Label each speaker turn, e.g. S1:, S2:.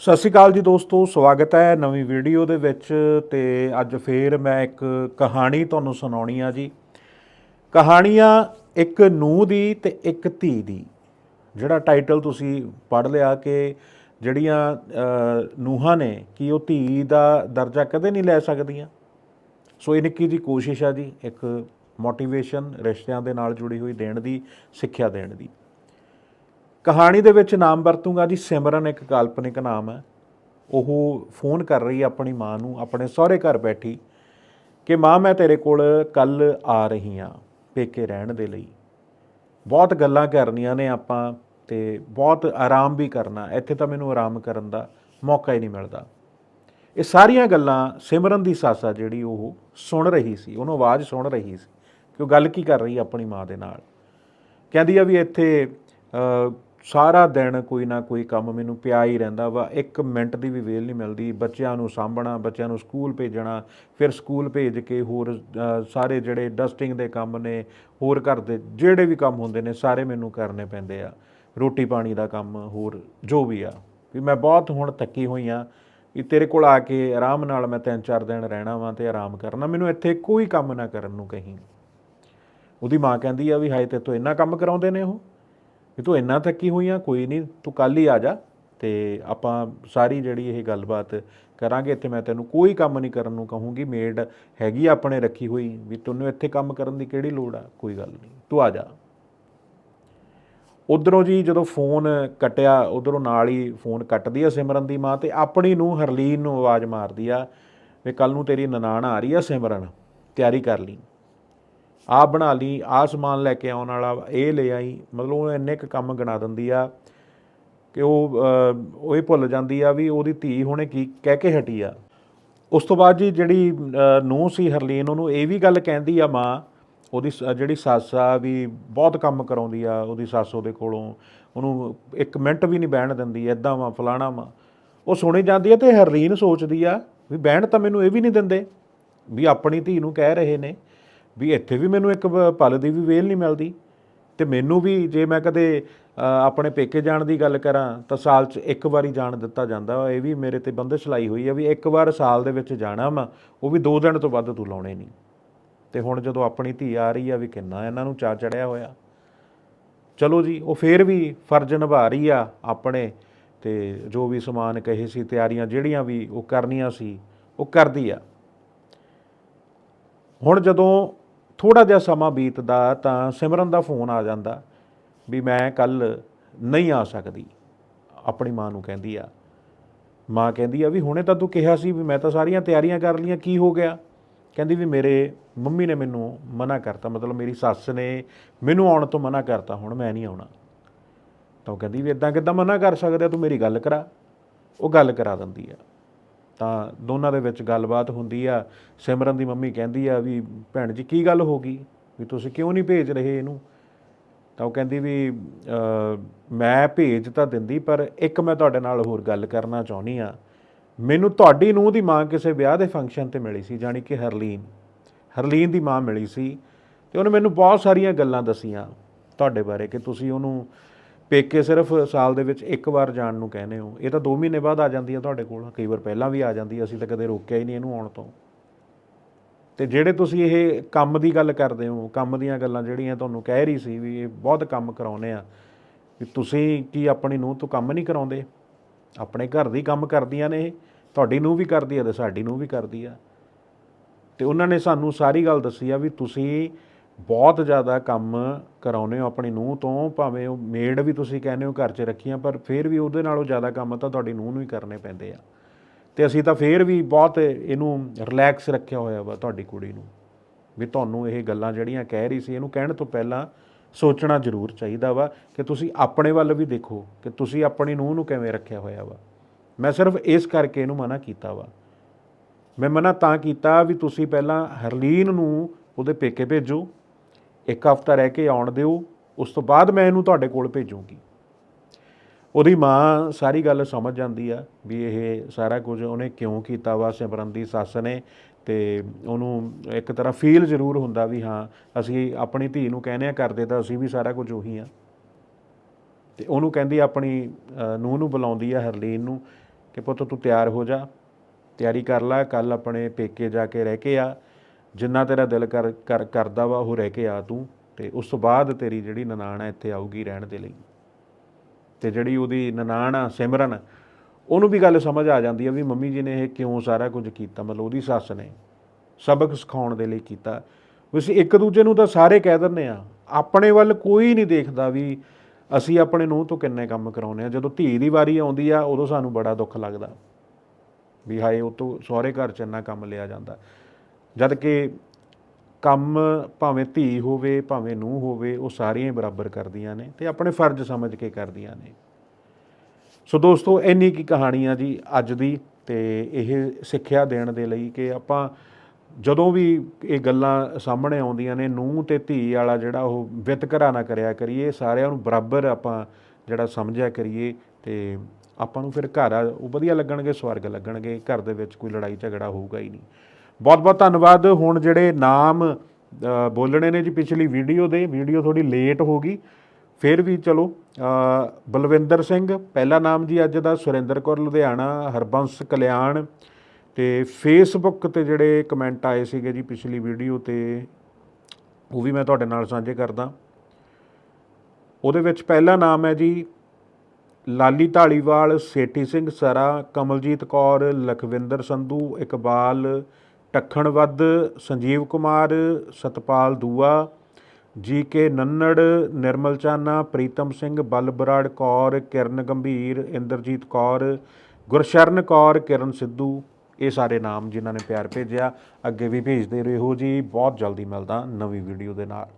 S1: ਸਤਿ ਸ਼੍ਰੀ ਅਕਾਲ ਜੀ ਦੋਸਤੋ ਸਵਾਗਤ ਹੈ ਨਵੀਂ ਵੀਡੀਓ ਦੇ ਵਿੱਚ ਤੇ ਅੱਜ ਫੇਰ ਮੈਂ ਇੱਕ ਕਹਾਣੀ ਤੁਹਾਨੂੰ ਸੁਣਾਉਣੀ ਆ ਜੀ। ਕਹਾਣੀਆਂ ਇੱਕ ਨੂੰਹ ਦੀ ਤੇ ਇੱਕ ਧੀ ਦੀ ਜਿਹੜਾ ਟਾਈਟਲ ਤੁਸੀਂ ਪੜ੍ਹ ਲਿਆ ਕਿ ਜਿਹੜੀਆਂ ਅ, ਨੂੰਹਾਂ ਨੇ ਕਿ ਉਹ ਧੀ ਦਾ ਦਰਜਾ ਕਦੇ ਨਹੀਂ ਲੈ ਸਕਦੀਆਂ। ਸੋ ਇਹ ਨਿੱਕੀ ਜੀ ਕੋਸ਼ਿਸ਼ ਆ ਜੀ ਇੱਕ ਮੋਟੀਵੇਸ਼ਨ ਰਿਸ਼ਤਿਆਂ ਦੇ ਨਾਲ ਜੁੜੀ ਹੋਈ ਦੇਣ ਦੀ ਸਿੱਖਿਆ ਦੇਣ ਦੀ। ਕਹਾਣੀ ਦੇ ਵਿੱਚ ਨਾਮ ਵਰਤੂੰਗਾ ਜੀ, ਸਿਮਰਨ ਇੱਕ ਕਾਲਪਨਿਕ ਨਾਮ ਹੈ। ਉਹ ਫੋਨ ਕਰ ਰਹੀ ਹੈ ਆਪਣੀ ਮਾਂ ਨੂੰ, ਆਪਣੇ ਸਹੁਰੇ ਘਰ ਬੈਠੀ, ਕਿ ਮਾਂ, ਮੈਂ ਤੇਰੇ ਕੋਲ ਕੱਲ ਆ ਰਹੀ ਹਾਂ ਪੇਕੇ ਰਹਿਣ ਦੇ ਲਈ। ਬਹੁਤ ਗੱਲਾਂ ਕਰਨੀਆਂ ਨੇ ਆਪਾਂ ਤੇ ਬਹੁਤ ਆਰਾਮ ਵੀ ਕਰਨਾ। ਇੱਥੇ ਤਾਂ ਮੈਨੂੰ ਆਰਾਮ ਕਰਨ ਦਾ ਮੌਕਾ ਹੀ ਨਹੀਂ ਮਿਲਦਾ। ਇਹ ਸਾਰੀਆਂ ਗੱਲਾਂ ਸਿਮਰਨ ਦੀ ਸੱਸ ਆ ਜਿਹੜੀ ਉਹ ਸੁਣ ਰਹੀ ਸੀ, ਉਹਨੂੰ ਆਵਾਜ਼ ਸੁਣ ਰਹੀ ਸੀ ਕਿ ਉਹ ਗੱਲ ਕੀ ਕਰ ਰਹੀ ਆਪਣੀ ਮਾਂ ਦੇ ਨਾਲ। ਕਹਿੰਦੀ ਆ ਵੀ ਇੱਥੇ ਸਾਰਾ ਦਿਨ ਕੋਈ ਨਾ ਕੋਈ ਕੰਮ ਮੈਨੂੰ ਪਿਆ ਹੀ ਰਹਿੰਦਾ ਵਾ। ਇੱਕ ਮਿੰਟ ਦੀ ਵੀ ਵੇਲ ਨਹੀਂ ਮਿਲਦੀ। ਬੱਚਿਆਂ ਨੂੰ ਸਾਂਭਣਾ, ਬੱਚਿਆਂ ਨੂੰ ਸਕੂਲ ਭੇਜਣਾ, ਫਿਰ ਸਕੂਲ ਭੇਜ ਕੇ ਹੋਰ ਸਾਰੇ ਜਿਹੜੇ ਡਸਟਿੰਗ ਦੇ ਕੰਮ ਨੇ, ਹੋਰ ਘਰ ਦੇ ਜਿਹੜੇ ਵੀ ਕੰਮ ਹੁੰਦੇ ਨੇ, ਸਾਰੇ ਮੈਨੂੰ ਕਰਨੇ ਪੈਂਦੇ ਆ। ਰੋਟੀ ਪਾਣੀ ਦਾ ਕੰਮ, ਹੋਰ ਜੋ ਵੀ ਆ। ਵੀ ਮੈਂ ਬਹੁਤ ਹੁਣ ਥੱਕੀ ਹੋਈ ਆ ਵੀ ਤੇਰੇ ਕੋਲ ਆ ਕੇ ਆਰਾਮ ਨਾਲ ਮੈਂ ਤਿੰਨ ਚਾਰ ਦਿਨ ਰਹਿਣਾ ਵਾਂ ਤੇ ਆਰਾਮ ਕਰਨਾ। ਮੈਨੂੰ ਇੱਥੇ ਕੋਈ ਕੰਮ ਨਾ ਕਰਨ ਨੂੰ ਕਹੀਂ। ਉਹਦੀ ਮਾਂ ਕਹਿੰਦੀ ਆ ਵੀ ਹਾਏ ਤੇ ਤੂੰ ਇੰਨਾ ਕੰਮ ਕਰਾਉਂਦੇ ਨੇ ਉਹ। ਵੀ ਤੂੰ ਇੰਨਾ ਥੱਕੀ ਹੋਈ ਆ, ਕੋਈ ਨਹੀਂ ਤੂੰ ਕੱਲ ਹੀ ਆ ਜਾ ਤੇ ਆਪਾਂ ਸਾਰੀ ਜਿਹੜੀ ਇਹ ਗੱਲਬਾਤ ਕਰਾਂਗੇ। ਇੱਥੇ ਮੈਂ ਤੈਨੂੰ ਕੋਈ ਕੰਮ ਨਹੀਂ ਕਰਨ ਨੂੰ ਕਹੂੰਗੀ, ਮੇਡ ਹੈਗੀ ਆਪਣੇ ਰੱਖੀ ਹੋਈ, ਵੀ ਤੈਨੂੰ ਇੱਥੇ ਕੰਮ ਕਰਨ ਦੀ ਕਿਹੜੀ ਲੋੜ ਆ? ਕੋਈ ਗੱਲ ਨਹੀਂ ਤੂੰ ਆ ਜਾ। ਉਧਰੋਂ ਜੀ ਜਦੋਂ ਫੋਨ ਕੱਟਿਆ, ਉਧਰੋਂ ਨਾਲ ਹੀ ਫੋਨ ਕੱਟਦੀ ਆ ਸਿਮਰਨ ਦੀ ਮਾਂ ਤੇ ਆਪਣੀ ਨੂੰ ਹਰਲੀਨ ਨੂੰ ਆਵਾਜ਼ ਮਾਰਦੀ ਆ, ਵੀ ਕੱਲ ਨੂੰ ਤੇਰੀ ਨਨਾਣ ਆ ਰਹੀ ਆ ਸਿਮਰਨ, ਤਿਆਰੀ ਕਰ ਲਈ। ਆਹ ਬਣਾ ਲਈ, ਆਹ ਸਮਾਨ ਲੈ ਕੇ ਆਉਣ ਵਾਲਾ, ਇਹ ਲੈ ਆਈ। ਮਤਲਬ ਉਹ ਇੰਨੇ ਕੁ ਕੰਮ ਗਣਾ ਦਿੰਦੀ ਆ ਕਿ ਉਹ ਉਹ ਹੀ ਭੁੱਲ ਜਾਂਦੀ ਆ ਵੀ ਉਹਦੀ ਧੀ ਹੁਣੇ ਕੀ ਕਹਿ ਕੇ ਹਟੀ ਆ। ਉਸ ਤੋਂ ਬਾਅਦ ਜੀ ਜਿਹੜੀ ਨੂੰਹ ਸੀ ਹਰਲੀਨ, ਉਹਨੂੰ ਇਹ ਵੀ ਗੱਲ ਕਹਿੰਦੀ ਆ ਮਾਂ, ਉਹਦੀ ਸ- ਜਿਹੜੀ ਸੱਸ ਆ ਵੀ ਬਹੁਤ ਕੰਮ ਕਰਾਉਂਦੀ ਆ ਉਹਦੀ ਸੱਸ ਉਹਦੇ ਕੋਲੋਂ। ਉਹਨੂੰ ਇੱਕ ਮਿੰਟ ਵੀ ਨਹੀਂ ਬਹਿਣ ਦਿੰਦੀ ਐਦਾਂ ਵਾ, ਫਲਾਣਾ ਵਾ। ਉਹ ਸੁਣੀ ਜਾਂਦੀ ਆ ਤੇ ਹਰਲੀਨ ਸੋਚਦੀ ਆ ਵੀ ਬਹਿਣ ਤਾਂ ਮੈਨੂੰ ਇਹ ਵੀ ਨਹੀਂ ਦਿੰਦੇ, ਵੀ ਆਪਣੀ ਧੀ ਨੂੰ ਕਹਿ ਰਹੇ ਨੇ। ਵੀ ਇੱਥੇ ਵੀ ਮੈਨੂੰ ਇੱਕ ਪਲ ਦੀ ਵੀ ਵੇਲ ਨਹੀਂ ਮਿਲਦੀ। ਤੇ ਮੈਨੂੰ ਵੀ ਜੇ ਮੈਂ ਕਦੇ ਆਪਣੇ ਪੇਕੇ ਜਾਣ ਦੀ ਗੱਲ ਕਰਾਂ, ਤਾਂ ਸਾਲ 'ਚ ਇੱਕ ਵਾਰੀ ਜਾਣ ਦਿੱਤਾ ਜਾਂਦਾ ਇਹ ਵੀ ਮੇਰੇ ਤੇ ਬੰਦਸ਼ ਲਾਈ ਹੋਈ ਆ ਵੀ ਇੱਕ ਵਾਰ ਸਾਲ ਦੇ ਵਿੱਚ ਜਾਣਾ ਵਾ, ਉਹ ਵੀ ਦੋ ਦਿਨ ਤੋਂ ਵੱਧ ਤੂੰ ਲਾਉਣੇ ਨਹੀਂ। ਤੇ ਹੁਣ ਜਦੋਂ ਆਪਣੀ ਧੀ ਆ ਰਹੀ ਆ ਵੀ ਕਿੰਨਾ ਇਹਨਾਂ ਨੂੰ ਚਾ ਚੜਿਆ ਹੋਇਆ। ਚਲੋ ਜੀ, ਉਹ ਫੇਰ ਵੀ ਫਰਜ਼ ਨਿਭਾ ਰਹੀ ਆ ਆਪਣੇ, ਤੇ ਜੋ ਵੀ ਸਮਾਨ ਕਹੇ ਸੀ, ਤਿਆਰੀਆਂ ਜਿਹੜੀਆਂ ਵੀ ਉਹ ਕਰਨੀਆਂ ਸੀ, ਉਹ ਕਰਦੀ ਆ। ਹੁਣ ਜਦੋਂ ਥੋੜਾ ਜਿਹਾ ਸਮਾਂ ਬੀਤਦਾ ਤਾਂ ਸਿਮਰਨ ਦਾ ਫੋਨ ਆ ਜਾਂਦਾ ਵੀ ਮੈਂ ਕੱਲ ਨਹੀਂ ਆ ਸਕਦੀ। ਆਪਣੀ ਮਾਂ ਨੂੰ ਕਹਿੰਦੀ ਆ। ਮਾਂ ਕਹਿੰਦੀ ਆ ਵੀ ਹੁਣੇ ਤਾਂ ਤੂੰ ਕਿਹਾ ਸੀ ਵੀ ਮੈਂ ਤਾਂ ਸਾਰੀਆਂ ਤਿਆਰੀਆਂ ਕਰ ਲਈਆਂ, ਕੀ ਹੋ ਗਿਆ? ਕਹਿੰਦੀ ਵੀ ਮੇਰੇ ਮੰਮੀ ਨੇ ਮੈਨੂੰ ਮਨਾ ਕਰਤਾ, ਮਤਲਬ ਮੇਰੀ ਸੱਸ ਨੇ ਮੈਨੂੰ ਆਉਣ ਤੋਂ ਮਨਾ ਕਰਤਾ, ਹੁਣ ਮੈਂ ਨਹੀਂ ਆਉਣਾ। ਤਾਂ ਉਹ ਕਹਿੰਦੀ ਵੀ ਇਦਾਂ ਕਿੱਦਾਂ ਮਨਾ ਕਰ ਸਕਦੇ ਆ? ਤੂੰ ਮੇਰੀ ਗੱਲ ਕਰਾ। ਉਹ ਗੱਲ ਕਰਾ ਦਿੰਦੀ ਆ। ਤਾਂ ਦੋਨਾਂ ਦੇ ਵਿੱਚ ਗੱਲਬਾਤ ਹੁੰਦੀ ਆ। ਸਿਮਰਨ ਦੀ ਮੰਮੀ ਕਹਿੰਦੀ ਆ ਵੀ, ਭੈਣ ਜੀ, ਕੀ ਗੱਲ ਹੋ ਗਈ? ਵੀ ਤੁਸੀਂ ਕਿਉਂ ਨਹੀਂ ਭੇਜ ਰਹੇ ਇਹਨੂੰ? ਤਾਂ ਉਹ ਕਹਿੰਦੀ ਵੀ ਮੈਂ ਭੇਜ ਤਾਂ ਦਿੰਦੀ, ਪਰ ਇੱਕ ਮੈਂ ਤੁਹਾਡੇ ਨਾਲ ਹੋਰ ਗੱਲ ਕਰਨਾ ਚਾਹੁੰਦੀ ਆ। ਮੈਨੂੰ ਤੁਹਾਡੀ ਨੂੰਹ ਦੀ ਮਾਂ ਕਿਸੇ ਵਿਆਹ ਦੇ ਫੰਕਸ਼ਨ ਤੇ ਮਿਲੀ ਸੀ, ਜਾਣੀ ਕਿ ਹਰਲੀਨ। ਹਰਲੀਨ ਦੀ ਮਾਂ ਮਿਲੀ ਸੀ ਤੇ ਉਹਨੇ ਮੈਨੂੰ ਬਹੁਤ ਸਾਰੀਆਂ ਗੱਲਾਂ ਦਸੀਆਂ ਤੁਹਾਡੇ ਬਾਰੇ ਕਿ ਤੁਸੀਂ ਉਹਨੂੰ ਪੇਕੇ ਸਿਰਫ ਸਾਲ ਦੇ ਵਿੱਚ ਇੱਕ ਵਾਰ ਜਾਣ ਨੂੰ ਕਹਿੰਦੇ ਹੋ। ਇਹ ਤਾਂ 2 ਮਹੀਨੇ ਬਾਅਦ ਆ ਜਾਂਦੀ ਆ ਤੁਹਾਡੇ ਕੋਲ। ਕਈ ਵਾਰ ਪਹਿਲਾਂ ਵੀ ਆ ਜਾਂਦੀ ਆ, ਅਸੀਂ ਤਾਂ ਕਦੇ ਰੋਕਿਆ ਹੀ ਨਹੀਂ ਇਹਨੂੰ ਆਉਣ ਤੋਂ। ਤੇ ਜਿਹੜੇ ਤੁਸੀਂ ਇਹ ਕੰਮ ਦੀ ਗੱਲ ਕਰਦੇ ਹੋ ਕੰਮ ਦੀਆਂ ਗੱਲਾਂ ਜਿਹੜੀਆਂ ਤੁਹਾਨੂੰ ਕਹਿ ਰਹੀ ਸੀ ਵੀ ਇਹ ਬਹੁਤ ਕੰਮ ਕਰਾਉਨੇ ਆ ਵੀ ਤੁਸੀਂ ਕੀ ਆਪਣੀ ਨੂੰਹ ਤੋਂ ਕੰਮ ਨਹੀਂ ਕਰਾਉਂਦੇ? ਆਪਣੇ ਘਰ ਦੀ ਕੰਮ ਕਰਦੀਆਂ ਨੇ ਇਹ। ਤੁਹਾਡੀ ਨੂੰਹ ਵੀ ਕਰਦੀ ਆ ਤੇ ਸਾਡੀ ਨੂੰ ਵੀ ਕਰਦੀ ਆ। ਤੇ ਉਹਨਾਂ ਨੇ ਸਾਨੂੰ ਸਾਰੀ ਗੱਲ ਦੱਸੀ ਆ ਵੀ ਤੁਸੀਂ ਬਹੁਤ ਜ਼ਿਆਦਾ ਕੰਮ ਕਰਾਉਨੇ ਹੋ ਆਪਣੀ ਨੂੰਹ ਤੋਂ, ਭਾਵੇਂ ਉਹ ਮੇਡ ਵੀ ਤੁਸੀਂ ਕਹਿੰਦੇ ਹੋ ਘਰ 'ਚ ਰੱਖੀਆਂ, ਪਰ ਫਿਰ ਵੀ ਉਹਦੇ ਨਾਲੋਂ ਜ਼ਿਆਦਾ ਕੰਮ ਤਾਂ ਤੁਹਾਡੀ ਨੂੰਹ ਨੂੰ ਹੀ ਕਰਨੇ ਪੈਂਦੇ ਆ। ਤੇ ਅਸੀਂ ਤਾਂ ਫਿਰ ਵੀ ਬਹੁਤ ਇਹਨੂੰ ਰਿਲੈਕਸ ਰੱਖਿਆ ਹੋਇਆ ਵਾ ਤੁਹਾਡੀ ਕੁੜੀ ਨੂੰ, ਵੀ ਤੁਹਾਨੂੰ ਇਹ ਗੱਲਾਂ ਜਿਹੜੀਆਂ ਕਹਿ ਰਹੀ ਸੀ, ਇਹਨੂੰ ਕਹਿਣ ਤੋਂ ਪਹਿਲਾਂ ਸੋਚਣਾ ਜ਼ਰੂਰ ਚਾਹੀਦਾ ਵਾ ਕਿ ਤੁਸੀਂ ਆਪਣੇ ਵੱਲ ਵੀ ਦੇਖੋ, ਕਿ ਤੁਸੀਂ ਆਪਣੀ ਨੂੰਹ ਨੂੰ ਕਿਵੇਂ ਰੱਖਿਆ ਹੋਇਆ ਵਾ। ਮੈਂ ਸਿਰਫ ਇਸ ਕਰਕੇ ਇਹਨੂੰ ਮਨਾ ਕੀਤਾ ਵਾ। ਮੈਂ ਮਨਾ ਤਾਂ ਕੀਤਾ ਵੀ ਤੁਸੀਂ ਪਹਿਲਾਂ ਹਰਲੀਨ ਨੂੰ ਉਹਦੇ ਪੇਕੇ ਭੇਜੋ ਇੱਕ ਹਫ਼ਤਾ ਰਹਿ ਕੇ ਆਉਣ ਦਿਓ, ਉਸ ਤੋਂ ਬਾਅਦ ਮੈਂ ਇਹਨੂੰ ਤੁਹਾਡੇ ਕੋਲ ਭੇਜੂੰਗੀ। ਉਹਦੀ ਮਾਂ ਸਾਰੀ ਗੱਲ ਸਮਝ ਜਾਂਦੀ ਆ ਵੀ ਇਹ ਸਾਰਾ ਕੁਝ ਉਹਨੇ ਕਿਉਂ ਕੀਤਾ ਵਾ, ਸਿਮਰਨ ਦੀ ਸੱਸ ਨੇ ਤੇ ਉਹਨੂੰ ਇੱਕ ਤਰ੍ਹਾਂ ਫੀਲ ਜ਼ਰੂਰ ਹੁੰਦਾ ਵੀ ਹਾਂ, ਅਸੀਂ ਆਪਣੀ ਧੀ ਨੂੰ ਕਹਿੰਦੇ ਆ, ਕਰਦੇ ਤਾਂ ਅਸੀਂ ਵੀ ਸਾਰਾ ਕੁਝ ਉਹੀ ਆ। ਤੇ ਉਹਨੂੰ ਕਹਿੰਦੀ ਆਪਣੀ ਨੂੰਹ ਨੂੰ ਬੁਲਾਉਂਦੀ ਆ ਹਰਲੀਨ ਨੂੰ ਕਿ ਪੁੱਤ ਤੂੰ ਤਿਆਰ ਹੋ ਜਾ, ਤਿਆਰੀ ਕਰ ਲੈ ਕੱਲ ਆਪਣੇ ਪੇਕੇ ਜਾ ਕੇ ਰਹਿ ਕੇ ਆ। ਜਿੰਨਾ ਤੇਰਾ ਦਿਲ ਕਰ, ਕਰ- ਕਰਦਾ ਵਾ, ਉਹ ਰਹਿ ਕੇ ਆ ਤੂੰ ਤੇ ਉਸ ਤੋਂ ਬਾਅਦ ਤੇਰੀ ਜਿਹੜੀ ਨਨਾਣ ਹੈ ਇੱਥੇ ਆਊਗੀ ਰਹਿਣ ਦੇ ਲਈ। ਤੇ ਜਿਹੜੀ ਉਹਦੀ ਨਨਾਣ ਆ, ਸਿਮਰਨ, ਉਹਨੂੰ ਵੀ ਗੱਲ ਸਮਝ ਆ ਜਾਂਦੀ ਆ ਵੀ ਮੰਮੀ ਜੀ ਨੇ ਇਹ ਕਿਉਂ ਸਾਰਾ ਕੁਝ ਕੀਤਾ? ਮਤਲਬ ਉਹਦੀ ਸੱਸ ਨੇ ਸਬਕ ਸਿਖਾਉਣ ਦੇ ਲਈ ਕੀਤਾ। ਵੈਸੇ ਇੱਕ ਦੂਜੇ ਨੂੰ ਤਾਂ ਸਾਰੇ ਕਹਿ ਦਿੰਦੇ ਆ, ਆਪਣੇ ਵੱਲ ਕੋਈ ਨਹੀਂ ਦੇਖਦਾ ਵੀ ਅਸੀਂ ਆਪਣੇ ਨੂੰਹ ਤੋਂ ਕਿੰਨੇ ਕੰਮ ਕਰਾਉਨੇ ਆ। ਜਦੋਂ ਧੀ ਦੀ ਵਾਰੀ ਆਉਂਦੀ ਆ, ਉਦੋਂ ਸਾਨੂੰ ਬੜਾ ਦੁੱਖ ਲੱਗਦਾ। ਵੀ ਹਾਏ, ਉਹ ਤੋਂ ਸਹੁਰੇ ਘਰ ਚ ਇੰਨਾ ਕੰਮ ਲਿਆ ਜਾਂਦਾ। ਜਦ ਕਿ ਕੰਮ ਭਾਵੇਂ ਧੀ ਹੋਵੇ, ਭਾਵੇਂ ਨੂੰਹ ਹੋਵੇ, ਉਹ ਸਾਰੀਆਂ ਹੀ ਬਰਾਬਰ ਕਰਦੀਆਂ ਨੇ ਤੇ ਆਪਣੇ ਫਰਜ਼ ਸਮਝ ਕੇ ਕਰਦੀਆਂ ਨੇ। ਸੋ ਦੋਸਤੋ, ਇੰਨੀ ਕੀ ਕਹਾਣੀ ਆ ਜੀ ਅੱਜ ਦੀ ਤੇ ਇਹ ਸਿੱਖਿਆ ਦੇਣ ਦੇ ਲਈ ਕਿ ਆਪਾਂ ਜਦੋਂ ਵੀ ਇਹ ਗੱਲਾਂ ਸਾਹਮਣੇ ਆਉਂਦੀਆਂ ਨੇ, ਨੂੰਹ ਤੇ ਧੀ ਵਾਲਾ ਜਿਹੜਾ ਉਹ ਵਿਤਕਰਾ ਨਾ ਕਰਿਆ ਕਰੀਏ, ਸਾਰਿਆਂ ਨੂੰ ਬਰਾਬਰ ਆਪਾਂ ਜਿਹੜਾ ਸਮਝਿਆ ਕਰੀਏ ਤੇ ਆਪਾਂ ਨੂੰ ਫਿਰ ਘਰ ਆ, ਉਹ ਵਧੀਆ ਲੱਗਣਗੇ, ਸਵਰਗ ਲੱਗਣਗੇ, ਘਰ ਦੇ ਵਿੱਚ ਕੋਈ ਲੜਾਈ ਝਗੜਾ ਹੋਊਗਾ ਹੀ ਨਹੀਂ। ਬਹੁਤ ਬਹੁਤ ਧੰਨਵਾਦ। ਹੁਣ ਜਿਹੜੇ ਨਾਮ ਬੋਲਣੇ ਨੇ ਜੀ ਪਿਛਲੀ ਵੀਡੀਓ ਦੇ, ਵੀਡੀਓ ਥੋੜੀ ਲੇਟ ਹੋ ਗਈ। ਫਿਰ ਵੀ ਚਲੋ ਬਲਵਿੰਦਰ ਸਿੰਘ, ਪਹਿਲਾ ਨਾਮ ਜੀ ਅੱਜ ਦਾ ਸੁਰਿੰਦਰ ਕੌਰ, ਲੁਧਿਆਣਾ, ਹਰਬੰਸ ਕਲਿਆਣ ਤੇ ਫੇਸਬੁੱਕ ਤੇ ਜਿਹੜੇ ਕਮੈਂਟ ਆਏ ਸੀਗੇ ਜੀ ਪਿਛਲੀ ਵੀਡੀਓ ਤੇ, ਉਹ ਵੀ ਮੈਂ ਤੁਹਾਡੇ ਨਾਲ ਸਾਂਝੇ ਕਰਦਾ। ਉਹਦੇ ਵਿੱਚ ਪਹਿਲਾ ਨਾਮ ਹੈ ਜੀ ਲਾਲੀ ਢਾਲੀਵਾਲ ਸੇਠੀ ਸਿੰਘ ਸਰਾ, ਕਮਲਜੀਤ ਕੌਰ, ਲਖਵਿੰਦਰ ਸੰਧੂ, ਇਕਬਾਲ ਟੱਖਣ ਵੱਧ, ਸੰਜੀਵ ਕੁਮਾਰ, ਸਤਪਾਲ ਦੂਆ, ਜੀ ਕੇ ਨੰਨੜ, ਨਿਰਮਲ ਚਾਨਾ, ਪ੍ਰੀਤਮ ਸਿੰਘ, ਬਲਬਰਾੜ ਕੌਰ, ਕਿਰਨ ਗੰਭੀਰ, ਇੰਦਰਜੀਤ ਕੌਰ, ਗੁਰਸ਼ਰਨ ਕੌਰ, ਕਿਰਨ ਸਿੱਧੂ, ਇਹ ਸਾਰੇ ਨਾਮ ਜਿਨ੍ਹਾਂ ਨੇ ਪਿਆਰ ਭੇਜਿਆ। ਅੱਗੇ ਵੀ ਭੇਜਦੇ ਰਹੋ ਜੀ। ਬਹੁਤ ਜਲਦੀ ਮਿਲਦਾ ਨਵੀਂ ਵੀਡੀਓ ਦੇ ਨਾਲ।